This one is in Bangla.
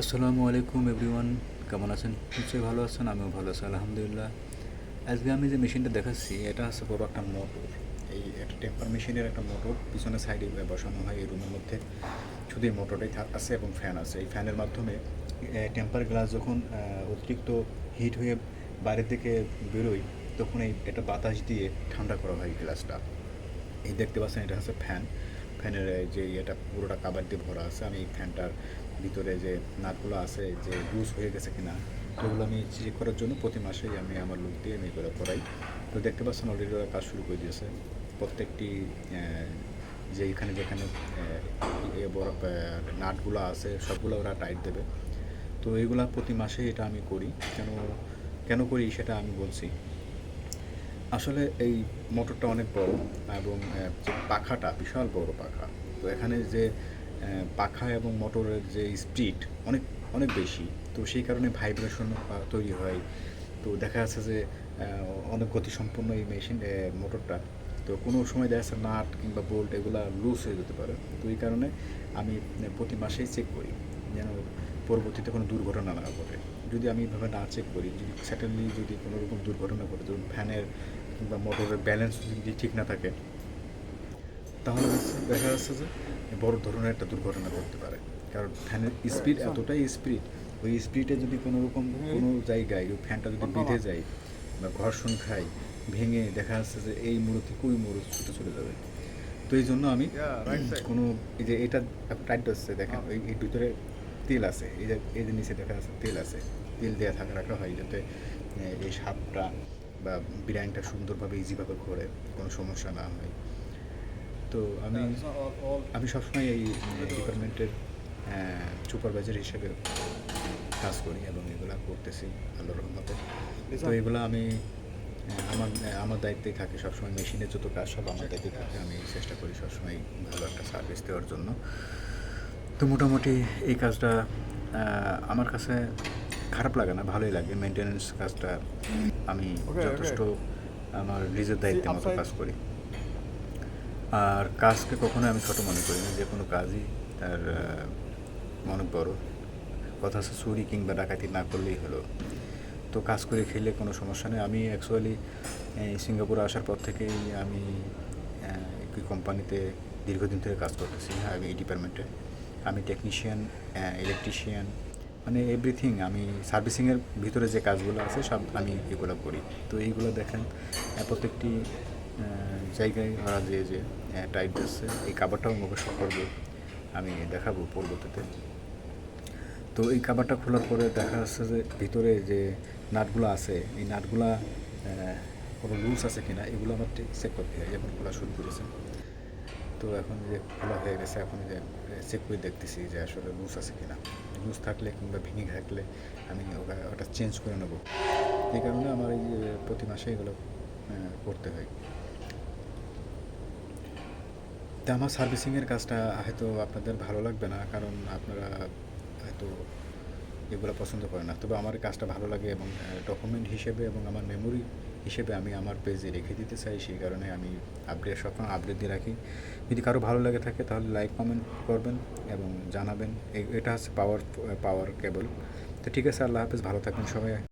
আসসালামু আলাইকুম এভরিওয়ান, কেমন আছেন? নিশ্চয়ই ভালো আছেন, আমিও ভালো আছি, আলহামদুলিল্লাহ। আজকে আমি যে মেশিনটা দেখাচ্ছি, এটা হচ্ছে বড় একটা মোটর। এই একটা টেম্পার মেশিনের একটা মোটর, পিছনে সাইডে বসানো হয় এই রুমের মধ্যে। শুধু এই মোটরটাই আছে এবং ফ্যান আছে। এই ফ্যানের মাধ্যমে টেম্পার গ্লাস যখন অতিরিক্ত হিট হয়ে বাইরের দিকে বেরোয়, তখন এই, এটা বাতাস দিয়ে ঠান্ডা করা হয় গ্লাসটা। এই দেখতে পাচ্ছেন, এটা হচ্ছে ফ্যান। ফ্যানের যে এটা পুরোটা কাবার দিয়ে ভরা আছে, আমি এই ফ্যানটার ভিতরে যে নাটগুলো আছে, যে লুজ হয়ে গেছে কিনা ওগুলো আমি চেক করার জন্য প্রতি মাসেই আমি আমার লোক দিয়ে আমি এগুলো করাই। তো দেখতে পাচ্ছেন অলরেডি ওরা কাজ শুরু করে দিয়েছে। প্রত্যেকটি যে এখানে যেখানে নাটগুলো আছে, সবগুলো ওরা টাইট দেবে। তো এইগুলা প্রতি মাসে এটা আমি করি। কেন কেন করি সেটা আমি বলছি। আসলে এই মোটরটা অনেক বড় এবং যে পাখাটা বিশাল বড় পাখা। তো এখানে যে পাখা এবং মোটরের যে স্পিড অনেক অনেক বেশি। তো সেই কারণে ভাইব্রেশন তৈরি হয়। তো দেখা যাচ্ছে যে অনেক গতিসম্পন্ন এই মেশিন মোটরটা। তো কোনো সময় দেখা যাচ্ছে নাট কিংবা বোল্ট এগুলা লুজ হয়ে যেতে পারে। তো এই কারণে আমি প্রতি মাসেই চেক করি যেন পরবর্তীতে কোনো দুর্ঘটনা না ঘটে। যদি আমি এভাবে না চেক করি যদি সেটেনলি যদি কোনো রকম দুর্ঘটনা ঘটে ধরুন ফ্যানের কিংবা মোটরের ব্যালেন্স যদি ঠিক না থাকে তাহলে দেখা যাচ্ছে যে বড় ধরনের একটা দুর্ঘটনা ঘটতে পারে। কারণ ফ্যানের স্পিড এতটাই স্পিড ওই স্পিডে যদি কোনো রকম কোনো জায়গায় ওই ফ্যানটা যদি বেঁধে যায় বা ঘর্ষণ খায় ভেঙে দেখা যাচ্ছে যে এই মুড়ো থেকে ওই মুড়ো ছুটে চলে যাবে। তো এই জন্য আমি কোনো এই যে এটা টাইট হচ্ছে দেখেন ওই এর ভিতরে তেল আছে এই যে এই যে নিচে দেখা যাচ্ছে তেল আছে। তেল দেওয়া থাকা রাখা হয় যাতে এই সাপটা বা বিরিয়ানিটা সুন্দরভাবে ইজিভাবে ঘোরে কোনো সমস্যা না হয়। তো আমি আমি সবসময় এই ডিপার্টমেন্টের সুপারভাইজার হিসেবে কাজ করি এবং এগুলো করতেছি আল্লাহর রহমতে। তো এগুলো আমি আমার আমার দায়িত্বেই থাকে সবসময় মেশিনের যত কাজ সব আমার দায়িত্বে থাকে আমি চেষ্টা করি সবসময় ভালো একটা সার্ভিস দেওয়ার জন্য। তো মোটামুটি এই কাজটা আমার কাছে খারাপ লাগে না ভালোই লাগে। মেনটেনেন্স কাজটা আমি. যথেষ্ট আমার নিজের দায়িত্বের মতো কাজ করি। আর কাজকে কখনোই আমি ছোটো মনে করি না যে কোনো কাজই তার অনেক বড়। কথা আছে চুরি কিংবা ডাকাতি না করলেই হলো। তো কাজ করে খেলে কোনো সমস্যা নেই। আমি অ্যাকচুয়ালি সিঙ্গাপুরে আসার পর থেকেই আমি একটি কোম্পানিতে দীর্ঘদিন থেকে কাজ করতেছি হ্যাঁ আমি এই ডিপার্টমেন্টে আমি টেকনিশিয়ান ইলেকট্রিশিয়ান মানে এভরিথিং আমি সার্ভিসিংয়ের ভিতরে যে কাজগুলো আছে সব আমি এগুলো করি। তো এইগুলো দেখেন প্রত্যেকটি জায়গায় ওরা যে যে টাইপ দিচ্ছে এই কাবারটাও মুখে করব, আমি দেখাবো পরবর্তীতে। তো এই কাবারটা খোলার পরে দেখা যাচ্ছে যে ভিতরে যে নাটগুলো আছে, এই নাটগুলা কোনো রুলস আছে কিনা, এগুলো আমার চেক করতে হয় যখন খোলা শুরু করেছে। তো এখন যে খোলা হয়ে গেছে, এখন যে চেক করে দেখতেছি যে আসলে লুজ আছে কিনা। লুজ থাকলে কিংবা ভেঙে থাকলে আমি ওটা- ওটা চেঞ্জ করে নেব। এই কারণে আমার এই প্রতি মাসে এগুলো করতে হয়। তা আমার সার্ভিসিংয়ের কাজটা হয়তো আপনাদের ভালো লাগবে না, কারণ আপনারা হয়তো এগুলো পছন্দ করেন না। তবে আমার কাজটা ভালো লাগে এবং ডকুমেন্ট হিসেবে এবং আমার মেমোরি হিসেবে আমি আমার পেজে রেখে দিতে চাই, সেই কারণে আমি আপডেট সবসময় আপডেট দিয়ে রাখি। যদি কারও ভালো লাগে থাকে, তাহলে লাইক কমেন্ট করবেন এবং জানাবেন। এটা হচ্ছে পাওয়ার পাওয়ার কেবল তো ঠিক আছে, আল্লাহ হাফেজ, ভালো থাকবেন সবাই।